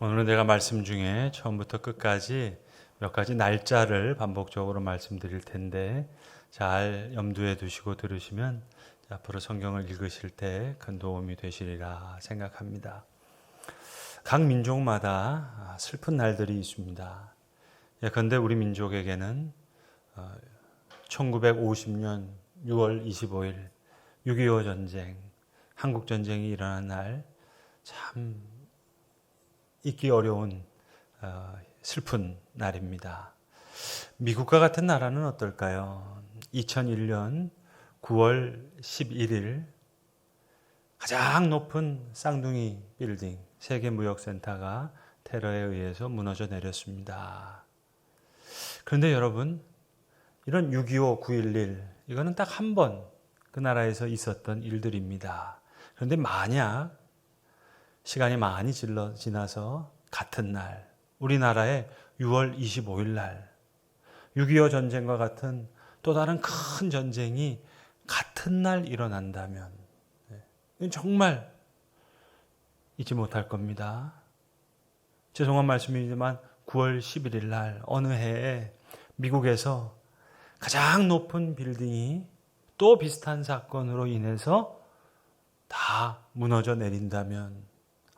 오늘은 내가 말씀 중에 처음부터 끝까지 몇 가지 날짜를 반복적으로 말씀드릴 텐데 잘 염두에 두시고 들으시면 앞으로 성경을 읽으실 때 큰 도움이 되시리라 생각합니다. 각 민족마다 슬픈 날들이 있습니다. 예컨대 우리 민족에게는 1950년 6월 25일 6.25 전쟁, 한국 전쟁이 일어난 날 참 잊기 어려운 어, 슬픈 날입니다. 미국과 같은 나라는 어떨까요? 2001년 9월 11일 가장 높은 쌍둥이 빌딩 세계무역센터가 테러에 의해서 무너져 내렸습니다. 그런데 여러분 이런 6.25, 9.11 이거는 딱 한 번 그 나라에서 있었던 일들입니다. 그런데 만약 시간이 많이 질러 지나서 같은 날 우리나라의 6월 25일 날 6.25 전쟁과 같은 또 다른 큰 전쟁이 같은 날 일어난다면 네, 정말 잊지 못할 겁니다. 죄송한 말씀이지만 9월 11일 날 어느 해에 미국에서 가장 높은 빌딩이 또 비슷한 사건으로 인해서 다 무너져 내린다면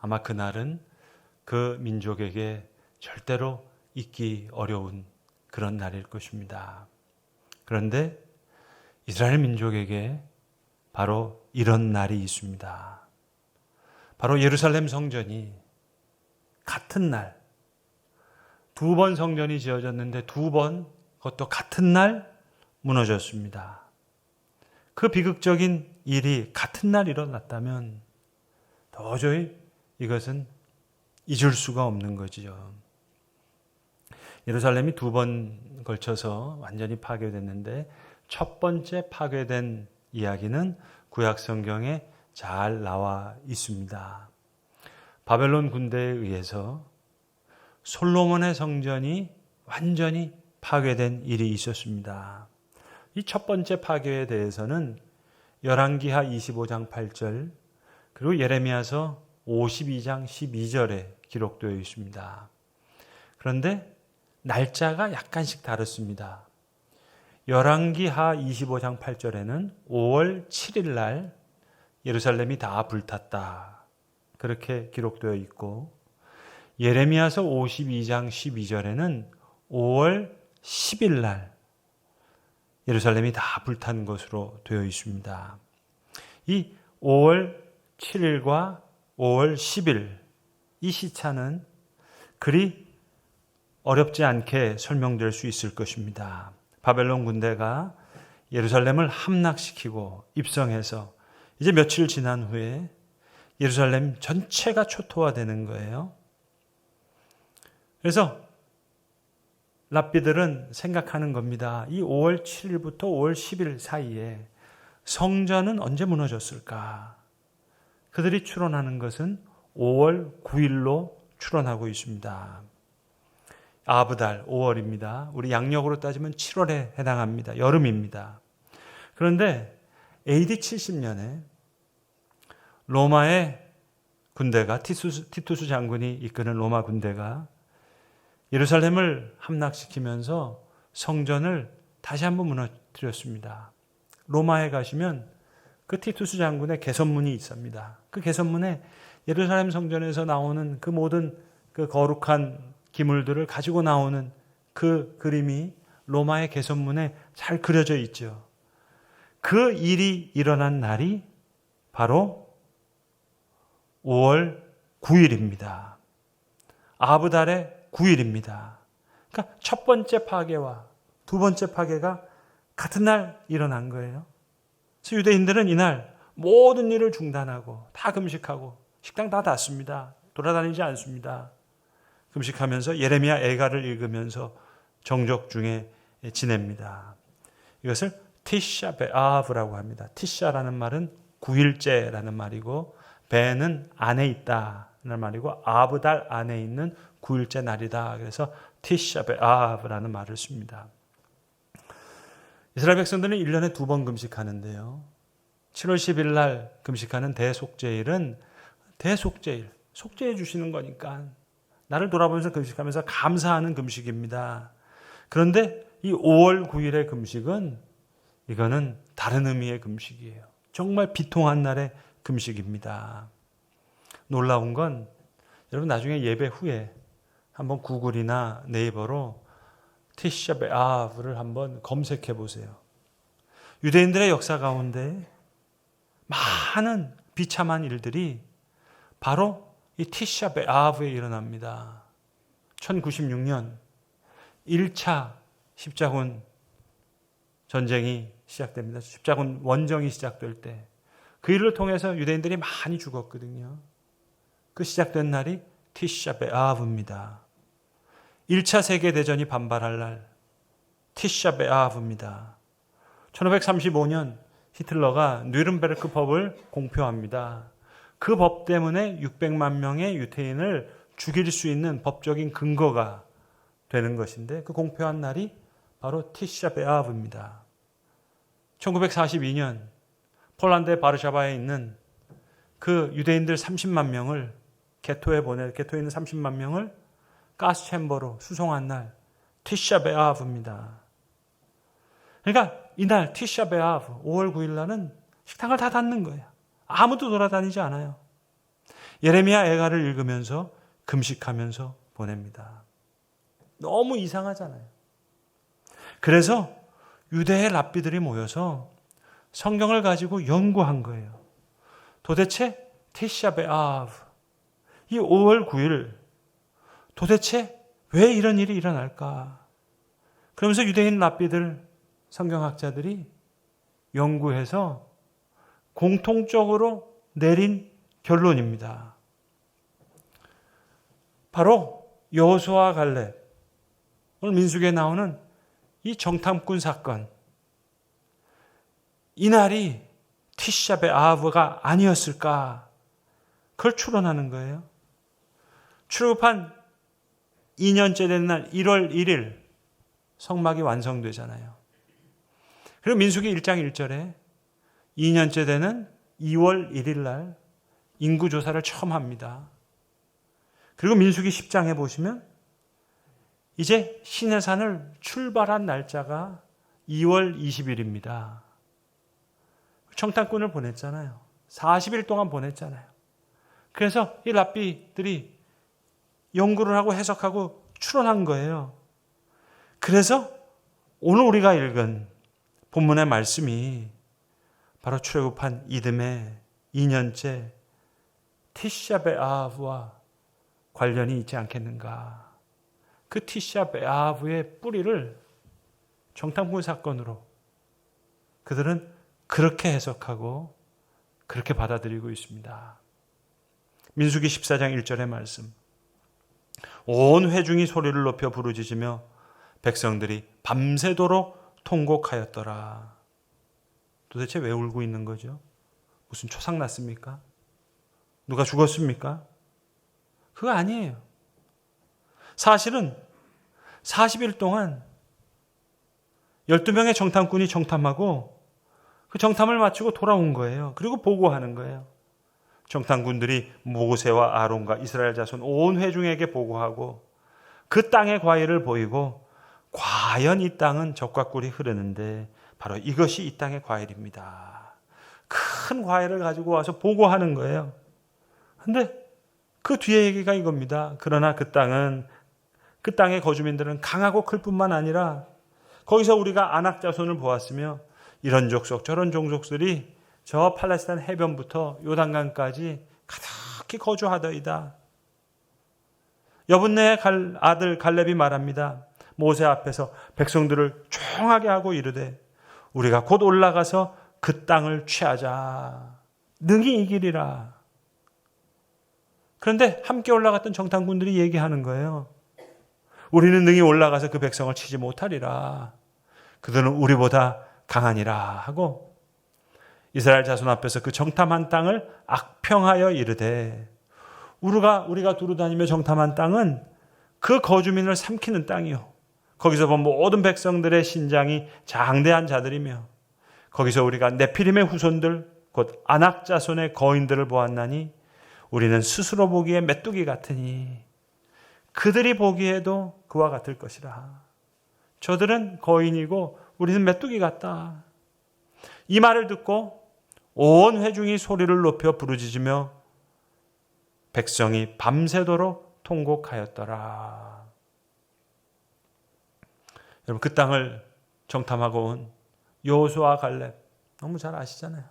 아마 그날은 그 민족에게 절대로 잊기 어려운 그런 날일 것입니다. 그런데 이스라엘 민족에게 바로 이런 날이 있습니다. 바로 예루살렘 성전이 같은 날, 두 번 성전이 지어졌는데 두 번 그것도 같은 날 무너졌습니다. 그 비극적인 일이 같은 날 일어났다면 도저히 이것은 잊을 수가 없는 거지요. 예루살렘이 두 번 걸쳐서 완전히 파괴됐는데 첫 번째 파괴된 이야기는 구약 성경에 잘 나와 있습니다. 바벨론 군대에 의해서 솔로몬의 성전이 완전히 파괴된 일이 있었습니다. 이 첫 번째 파괴에 대해서는 열왕기하 25장 8절 그리고 예레미야서 52장 12절에 기록되어 있습니다. 그런데 날짜가 약간씩 다릅니다. 열왕기하 25장 8절에는 5월 7일 날 예루살렘이 다 불탔다. 그렇게 기록되어 있고 예레미야서 52장 12절에는 5월 10일 날 예루살렘이 다 불탄 것으로 되어 있습니다. 이 5월 7일과 5월 10일 이 시차는 그리 어렵지 않게 설명될 수 있을 것입니다. 바벨론 군대가 예루살렘을 함락시키고 입성해서 이제 며칠 지난 후에 예루살렘 전체가 초토화되는 거예요. 그래서 랍비들은 생각하는 겁니다. 이 5월 7일부터 5월 10일 사이에 성전은 언제 무너졌을까? 그들이 추론하는 것은 5월 9일로 추론하고 있습니다. 아브달 5월입니다. 우리 양력으로 따지면 7월에 해당합니다. 여름입니다. 그런데 AD 70년에 로마의 군대가 티투스, 티투스 장군이 이끄는 로마 군대가 예루살렘을 함락시키면서 성전을 다시 한번 무너뜨렸습니다. 로마에 가시면 그 티투스 장군의 개선문이 있습니다. 그 개선문에 예루살렘 성전에서 나오는 그 모든 그 거룩한 기물들을 가지고 나오는 그 그림이 로마의 개선문에 잘 그려져 있죠. 그 일이 일어난 날이 바로 5월 9일입니다. 아브달의 9일입니다. 그러니까 첫 번째 파괴와 두 번째 파괴가 같은 날 일어난 거예요. 그래서 유대인들은 이날 모든 일을 중단하고 다 금식하고 식당 다 닫습니다. 돌아다니지 않습니다. 금식하면서 예레미야 애가를 읽으면서 정적 중에 지냅니다. 이것을 티샤 베아브라고 합니다. 티샤라는 말은 9일째라는 말이고 베는 안에 있다는 말이고 아브달 안에 있는 9일째 날이다. 그래서 티샤 베아브라는 말을 씁니다. 이스라엘 백성들은 1년에 두 번 금식하는데요. 7월 10일 날 금식하는 대속제일은 대속제일, 속죄해 주시는 거니까 나를 돌아보면서 금식하면서 감사하는 금식입니다. 그런데 이 5월 9일의 금식은 이거는 다른 의미의 금식이에요. 정말 비통한 날의 금식입니다. 놀라운 건 여러분 나중에 예배 후에 한번 구글이나 네이버로 티샤 베아브를 한번 검색해 보세요. 유대인들의 역사 가운데 많은 비참한 일들이 바로 이 티샤 베아브에 일어납니다. 1096년 1차 십자군 전쟁이 시작됩니다. 십자군 원정이 시작될 때 그 일을 통해서 유대인들이 많이 죽었거든요. 그 시작된 날이 티샤 베아브입니다. 1차 세계대전이 반발할 날 티샤 베아브입니다. 1535년 히틀러가 뉘른베르크 법을 공표합니다. 그 법 때문에 600만 명의 유태인을 죽일 수 있는 법적인 근거가 되는 것인데 그 공표한 날이 바로 티샤 베아브입니다. 1942년 폴란드의 바르샤바에 있는 그 유대인들 30만 명을 게토에 보내 게토에 있는 30만 명을 가스 챔버로 수송한 날 티샤 베아브입니다. 그러니까 이날 티샤 베아브 5월 9일 날은 식당을 다 닫는 거예요. 아무도 돌아다니지 않아요. 예레미야 애가를 읽으면서 금식하면서 보냅니다. 너무 이상하잖아요. 그래서 유대의 랍비들이 모여서 성경을 가지고 연구한 거예요. 도대체 티샤 베아브 이 5월 9일 도대체 왜 이런 일이 일어날까? 그러면서 유대인 랍비들 성경학자들이 연구해서 공통적으로 내린 결론입니다. 바로 여호수아 갈렙 오늘 민수기에 나오는 이 정탐꾼 사건 이날이 티샤베 아브가 아니었을까? 그걸 추론하는 거예요. 출급한 2년째 된 날 1월 1일 성막이 완성되잖아요. 그리고 민수기 1장 1절에 2년째 되는 2월 1일 날 인구 조사를 처음 합니다. 그리고 민수기 10장에 보시면 이제 시내산을 출발한 날짜가 2월 20일입니다. 청탄꾼을 보냈잖아요. 40일 동안 보냈잖아요. 그래서 이 랍비들이 연구를 하고 해석하고 추론한 거예요. 그래서 오늘 우리가 읽은 본문의 말씀이 바로 출애굽한 이듬해 2년째 티샤베아브와 관련이 있지 않겠는가. 그 티샤베아브의 뿌리를 정탐꾼 사건으로 그들은 그렇게 해석하고 그렇게 받아들이고 있습니다. 민수기 14장 1절의 말씀. 온 회중이 소리를 높여 부르짖으며 백성들이 밤새도록 통곡하였더라. 도대체 왜 울고 있는 거죠? 무슨 초상 났습니까? 누가 죽었습니까? 그거 아니에요. 사실은 40일 동안 12명의 정탐꾼이 정탐하고 그 정탐을 마치고 돌아온 거예요. 그리고 보고하는 거예요. 정탐꾼들이 모세와 아론과 이스라엘 자손 온 회중에게 보고하고 그 땅의 과일을 보이고 과연 이 땅은 적과 꿀이 흐르는데 바로 이것이 이 땅의 과일입니다. 큰 과일을 가지고 와서 보고하는 거예요. 근데 그 뒤에 얘기가 이겁니다. 그러나 그 땅은 그 땅의 거주민들은 강하고 클 뿐만 아니라 거기서 우리가 안악 자손을 보았으며 이런 족속 저런 종족들이 저 팔레스타인 해변부터 요단강까지 가득히 거주하더이다. 여분네의 아들 갈렙이 말합니다. 모세 앞에서 백성들을 조용하게 하고 이르되 우리가 곧 올라가서 그 땅을 취하자. 능히 이기리라. 그런데 함께 올라갔던 정탐군들이 얘기하는 거예요. 우리는 능히 올라가서 그 백성을 치지 못하리라. 그들은 우리보다 강하니라 하고 이스라엘 자손 앞에서 그 정탐한 땅을 악평하여 이르되 우리가 우리가 두루 다니며 정탐한 땅은 그 거주민을 삼키는 땅이요. 거기서 본 모든 백성들의 신장이 장대한 자들이며 거기서 우리가 네피림의 후손들 곧 아낙 자손의 거인들을 보았나니 우리는 스스로 보기에 메뚜기 같으니 그들이 보기에도 그와 같을 것이라. 저들은 거인이고 우리는 메뚜기 같다. 이 말을 듣고 온 회중이 소리를 높여 부르짖으며 백성이 밤새도록 통곡하였더라. 여러분 그 땅을 정탐하고 온 여호수아 갈렙 너무 잘 아시잖아요.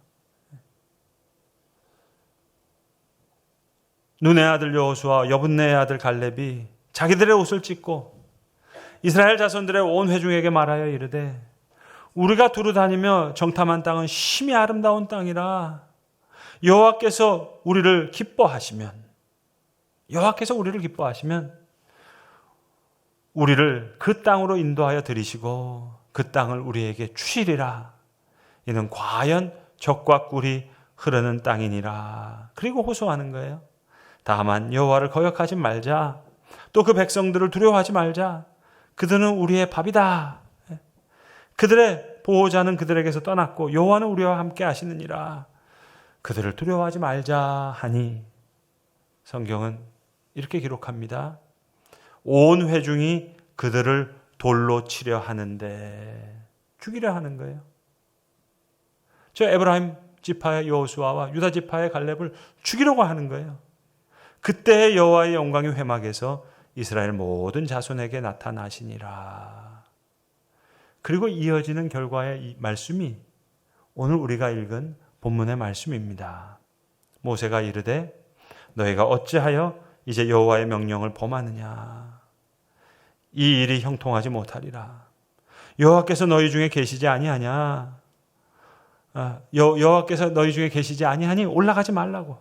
눈의 아들 여호수아 여분네의 아들 갈렙이 자기들의 옷을 찢고 이스라엘 자손들의 온 회중에게 말하여 이르되 우리가 두루 다니며 정탐한 땅은 심히 아름다운 땅이라. 여호와께서 우리를 기뻐하시면 여호와께서 우리를 기뻐하시면 우리를 그 땅으로 인도하여 들이시고 그 땅을 우리에게 주시리라. 이는 과연 적과 꿀이 흐르는 땅이니라. 그리고 호소하는 거예요. 다만 여호와를 거역하지 말자. 또 그 백성들을 두려워하지 말자. 그들은 우리의 밥이다. 그들의 보호자는 그들에게서 떠났고 여호와는 우리와 함께 하시느니라. 그들을 두려워하지 말자 하니 성경은 이렇게 기록합니다. 온 회중이 그들을 돌로 치려 하는데 죽이려 하는 거예요. 저 에브라임 지파의 여호수아와 유다 지파의 갈렙을 죽이려고 하는 거예요. 그때 여호와의 영광이 회막에서 이스라엘 모든 자손에게 나타나시니라. 그리고 이어지는 결과의 이 말씀이 오늘 우리가 읽은 본문의 말씀입니다. 모세가 이르되 너희가 어찌하여 이제 여호와의 명령을 범하느냐? 이 일이 형통하지 못하리라. 여호와께서 너희 중에 계시지 아니하냐? 아, 여, 여호와께서 너희 중에 계시지 아니하니 올라가지 말라고.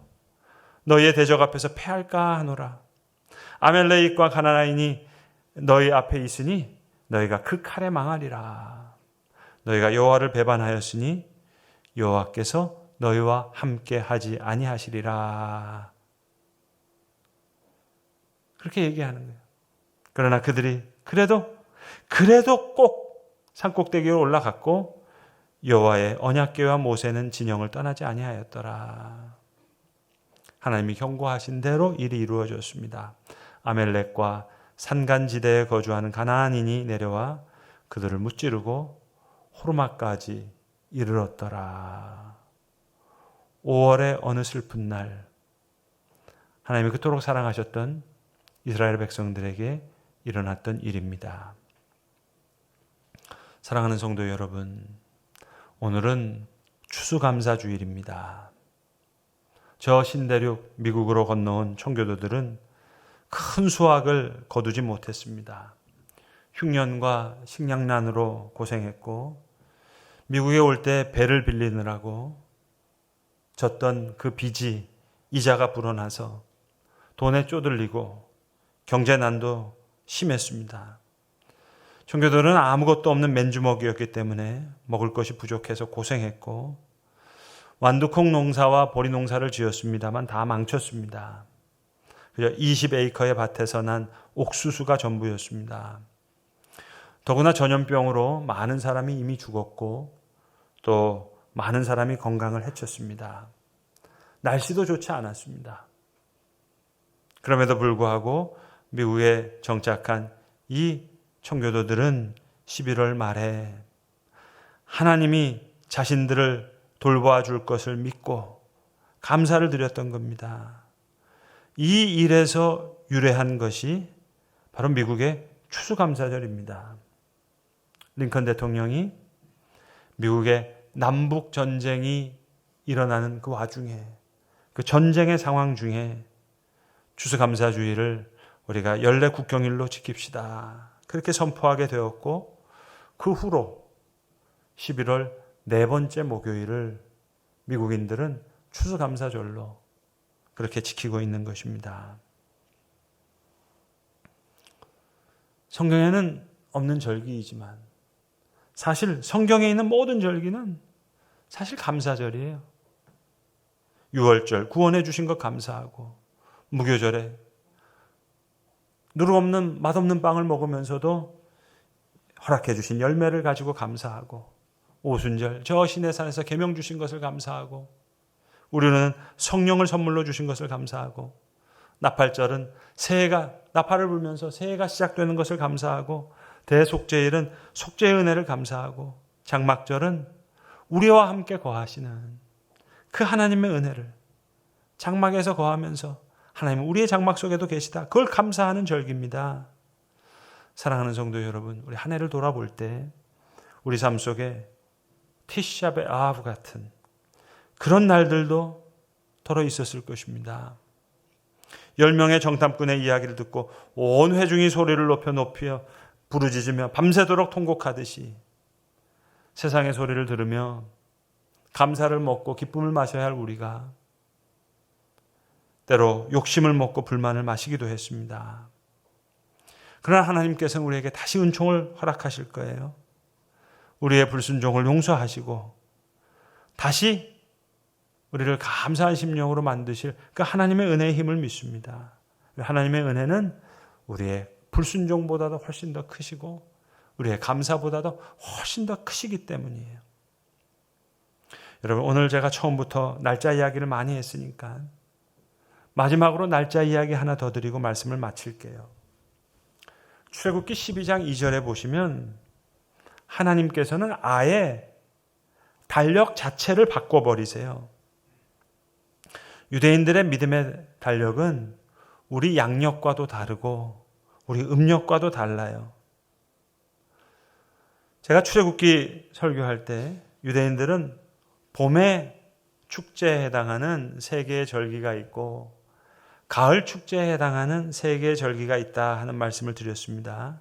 너희의 대적 앞에서 패할까 하노라. 아멜레익과 가나나인이 너희 앞에 있으니 너희가 그 칼에 망하리라. 너희가 여호와를 배반하였으니 여호와께서 너희와 함께 하지 아니하시리라. 그렇게 얘기하는 거예요. 그러나 그들이 그래도 그래도 꼭 산꼭대기로 올라갔고 여호와의 언약궤와 모세는 진영을 떠나지 아니하였더라. 하나님이 경고하신 대로 일이 이루어졌습니다. 아멜렉과 산간지대에 거주하는 가나안인이 내려와 그들을 무찌르고 호르마까지 이르렀더라. 5월의 어느 슬픈 날 하나님이 그토록 사랑하셨던 이스라엘 백성들에게 일어났던 일입니다. 사랑하는 성도 여러분, 오늘은 추수감사 주일입니다. 저 신대륙 미국으로 건너온 청교도들은 큰 수확을 거두지 못했습니다. 흉년과 식량난으로 고생했고 미국에 올 때 배를 빌리느라고 졌던 그 빚이 이자가 불어나서 돈에 쪼들리고 경제난도 심했습니다. 청교도는 아무것도 없는 맨주먹이었기 때문에 먹을 것이 부족해서 고생했고 완두콩 농사와 보리 농사를 지었습니다만 다 망쳤습니다. 20에이커의 밭에서 난 옥수수가 전부였습니다. 더구나 전염병으로 많은 사람이 이미 죽었고 또 많은 사람이 건강을 해쳤습니다. 날씨도 좋지 않았습니다. 그럼에도 불구하고 미국에 정착한 이 청교도들은 11월 말에 하나님이 자신들을 돌보아 줄 것을 믿고 감사를 드렸던 겁니다. 이 일에서 유래한 것이 바로 미국의 추수감사절입니다. 링컨 대통령이 미국의 남북 전쟁이 일어나는 그 와중에 그 전쟁의 상황 중에 추수감사주의를 우리가 연례 국경일로 지킵시다. 그렇게 선포하게 되었고 그 후로 11월 네 번째 목요일을 미국인들은 추수감사절로 그렇게 지키고 있는 것입니다. 성경에는 없는 절기이지만 사실 성경에 있는 모든 절기는 사실 감사절이에요. 6월절 구원해 주신 것 감사하고 무교절에 누룩 없는 맛없는 빵을 먹으면서도 허락해 주신 열매를 가지고 감사하고 오순절 저 신의 산에서 계명 주신 것을 감사하고 우리는 성령을 선물로 주신 것을 감사하고 나팔절은 새해가 나팔을 불면서 새해가 시작되는 것을 감사하고 대속죄일은 속죄의 은혜를 감사하고 장막절은 우리와 함께 거하시는 그 하나님의 은혜를 장막에서 거하면서 하나님은 우리의 장막 속에도 계시다. 그걸 감사하는 절기입니다. 사랑하는 성도 여러분, 우리 한 해를 돌아볼 때 우리 삶 속에 티샵의 아하브 같은 그런 날들도 덜어 있었을 것입니다. 열 명의 정탐꾼의 이야기를 듣고 온 회중이 소리를 높여 높여 부르짖으며 밤새도록 통곡하듯이 세상의 소리를 들으며 감사를 먹고 기쁨을 마셔야 할 우리가 때로 욕심을 먹고 불만을 마시기도 했습니다. 그러나 하나님께서는 우리에게 다시 은총을 허락하실 거예요. 우리의 불순종을 용서하시고 다시 우리를 감사한 심령으로 만드실 그 하나님의 은혜의 힘을 믿습니다. 하나님의 은혜는 우리의 불순종보다도 훨씬 더 크시고 우리의 감사보다도 훨씬 더 크시기 때문이에요. 여러분 오늘 제가 처음부터 날짜 이야기를 많이 했으니까 마지막으로 날짜 이야기 하나 더 드리고 말씀을 마칠게요. 출애굽기 12장 2절에 보시면 하나님께서는 아예 달력 자체를 바꿔 버리세요. 유대인들의 믿음의 달력은 우리 양력과도 다르고 우리 음력과도 달라요. 제가 출애굽기 설교할 때 유대인들은 봄의 축제에 해당하는 세 개의 절기가 있고 가을 축제에 해당하는 세 개의 절기가 있다 하는 말씀을 드렸습니다.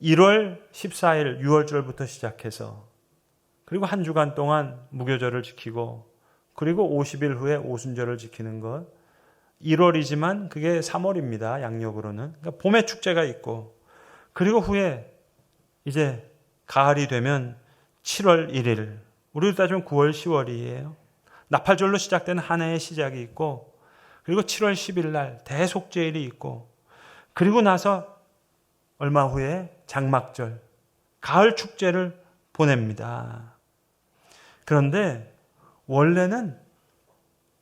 1월 14일 6월절부터 시작해서 그리고 한 주간 동안 무교절을 지키고 그리고 50일 후에 오순절을 지키는 것 1월이지만 그게 3월입니다. 양력으로는. 그러니까 봄의 축제가 있고 그리고 후에 이제 가을이 되면 7월 1일 우리로 따지면 9월 10월이에요. 나팔절로 시작되는 한 해의 시작이 있고 그리고 7월 10일 날 대속제일이 있고 그리고 나서 얼마 후에 장막절 가을 축제를 보냅니다. 그런데 원래는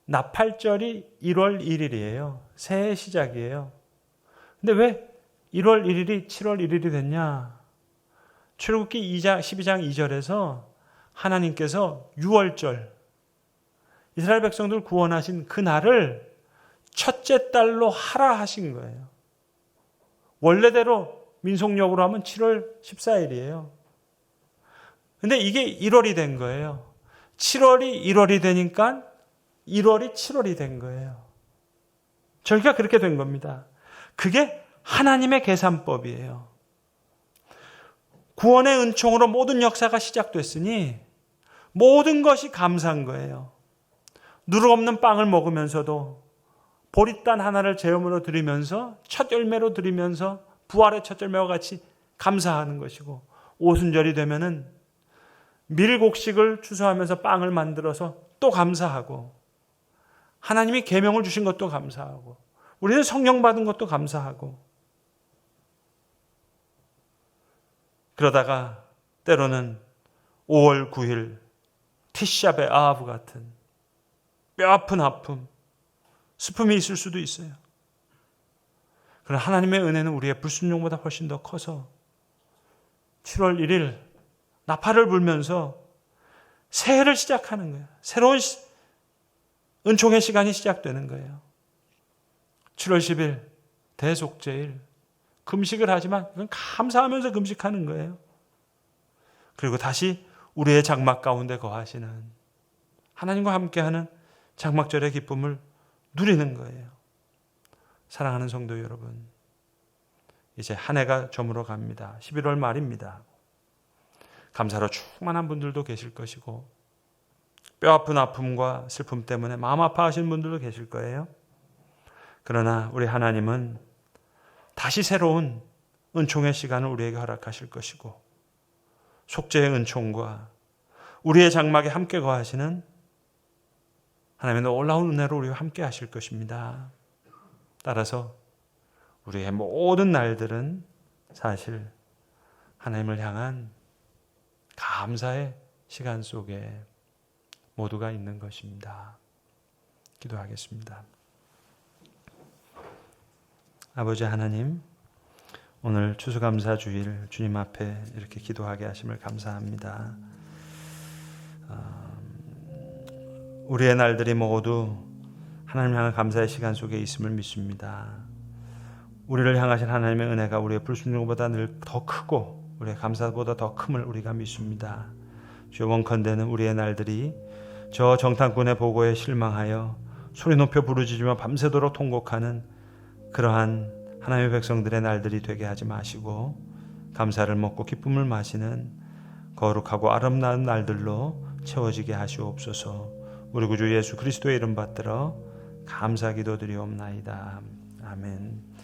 나팔절이 1월 1일이에요. 새해 시작이에요. 근데 왜 1월 1일이 7월 1일이 됐냐? 출애굽기 2장 12장 2절에서 하나님께서 6월절 이스라엘 백성들 구원하신 그 날을 첫째 달로 하라 하신 거예요. 원래대로 민속력으로 하면 7월 14일이에요. 근데 이게 1월이 된 거예요. 7월이 1월이 되니까 1월이 7월이 된 거예요. 저희가 그렇게 된 겁니다. 그게 하나님의 계산법이에요. 구원의 은총으로 모든 역사가 시작됐으니 모든 것이 감사한 거예요. 누룩 없는 빵을 먹으면서도 보릿단 하나를 제음으로 드리면서 첫 열매로 드리면서 부활의 첫 열매와 같이 감사하는 것이고 오순절이 되면은 밀곡식을 추수하면서 빵을 만들어서 또 감사하고 하나님이 계명을 주신 것도 감사하고 우리는 성령 받은 것도 감사하고 그러다가 때로는 5월 9일 티샵의 아하브 같은 뼈아픈 아픔, 슬픔이 있을 수도 있어요. 그러나 하나님의 은혜는 우리의 불순종보다 훨씬 더 커서 7월 1일 나팔을 불면서 새해를 시작하는 거예요. 새로운 시, 은총의 시간이 시작되는 거예요. 7월 10일 대속제일 금식을 하지만 그건 감사하면서 금식하는 거예요. 그리고 다시 우리의 장막 가운데 거하시는 하나님과 함께하는 장막절의 기쁨을 누리는 거예요. 사랑하는 성도 여러분, 이제 한 해가 저물어 갑니다. 11월 말입니다. 감사로 충만한 분들도 계실 것이고 뼈 아픈 아픔과 슬픔 때문에 마음 아파하시는 분들도 계실 거예요. 그러나 우리 하나님은 다시 새로운 은총의 시간을 우리에게 허락하실 것이고 속죄의 은총과 우리의 장막에 함께 거하시는 하나님의 놀라운 은혜로 우리와 함께 하실 것입니다. 따라서 우리의 모든 날들은 사실 하나님을 향한 감사의 시간 속에 모두가 있는 것입니다. 기도하겠습니다. 아버지 하나님, 오늘 추수감사 주일 주님 앞에 이렇게 기도하게 하심을 감사합니다. 음, 우리의 날들이 모두 하나님 향한 감사의 시간 속에 있음을 믿습니다. 우리를 향하신 하나님의 은혜가 우리의 불순종보다 늘 더 크고 우리의 감사보다 더 큼을 우리가 믿습니다. 주여 원컨대는 우리의 날들이 저 정탐꾼의 보고에 실망하여 소리 높여 부르짖으며 밤새도록 통곡하는 그러한 하나님의 백성들의 날들이 되게 하지 마시고 감사를 먹고 기쁨을 마시는 거룩하고 아름다운 날들로 채워지게 하시옵소서. 우리 구주 예수 그리스도의 이름 받들어 감사 기도드리옵나이다. 아멘.